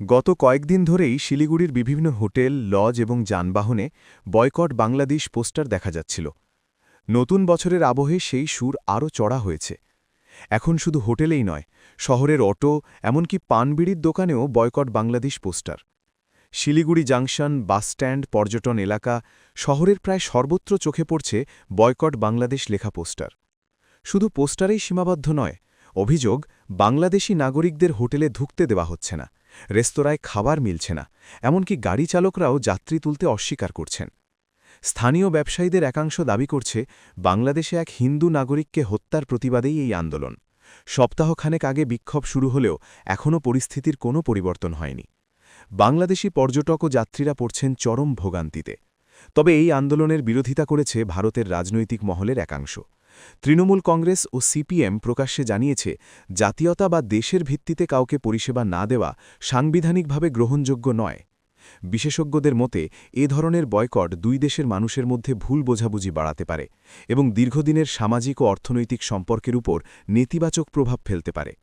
গত কয়েকদিন ধরেই শিলিগুড়ির বিভিন্ন হোটেল, লজ এবং যানবাহনে বয়কট বাংলাদেশ পোস্টার দেখা যাচ্ছিল। নতুন বছরের আবহে সেই সুর আরও চড়া হয়েছে। এখন শুধু হোটেলেই নয়, শহরের অটো, এমনকি পানবিড়ির দোকানেও boycott Bangladesh poster. Siliguri junction, bus stand, পর্যটন এলাকা, শহরের প্রায় সর্বত্র চোখে পড়ছে বয়কট বাংলাদেশ লেখা পোস্টার। শুধু পোস্টারেই সীমাবদ্ধ নয় অভিযোগ, বাংলাদেশি নাগরিকদের হোটেলে ঢুকতে দেওয়া হচ্ছে না, রেস্তোরাঁয় খাবার মিলছে না, এমনকি গাড়ি চালকরাও যাত্রী তুলতে অস্বীকার করছেন। স্থানীয় ব্যবসায়ীদের একাংশ দাবি করছে, বাংলাদেশে এক হিন্দু নাগরিককে হত্যার প্রতিবাদেই এই আন্দোলন। সপ্তাহখানেক আগে বিক্ষোভ শুরু হলেও এখনও পরিস্থিতির কোনো পরিবর্তন হয়নি। বাংলাদেশি পর্যটক ও যাত্রীরা পড়ছেন চরম ভোগান্তিতে। তবে এই আন্দোলনের বিরোধিতা করেছে ভারতের রাজনৈতিক মহলের একাংশ। তৃণমূল কংগ্রেস ও সিপিএম প্রকাশ্যে জানিয়েছে জাতীয়তা বা দেশের ভিত্তিতে কাউকে পরিষেবা না দেওয়া সাংবিধানিকভাবে গ্রহণযোগ্য নয়। বিশেষজ্ঞদের মতে, এ ধরনের বয়কট দুই দেশের মানুষের মধ্যে ভুল বোঝাবুঝি বাড়াতে পারে এবং দীর্ঘদিনের সামাজিক ও অর্থনৈতিক সম্পর্কের উপর নেতিবাচক প্রভাব ফেলতে পারে।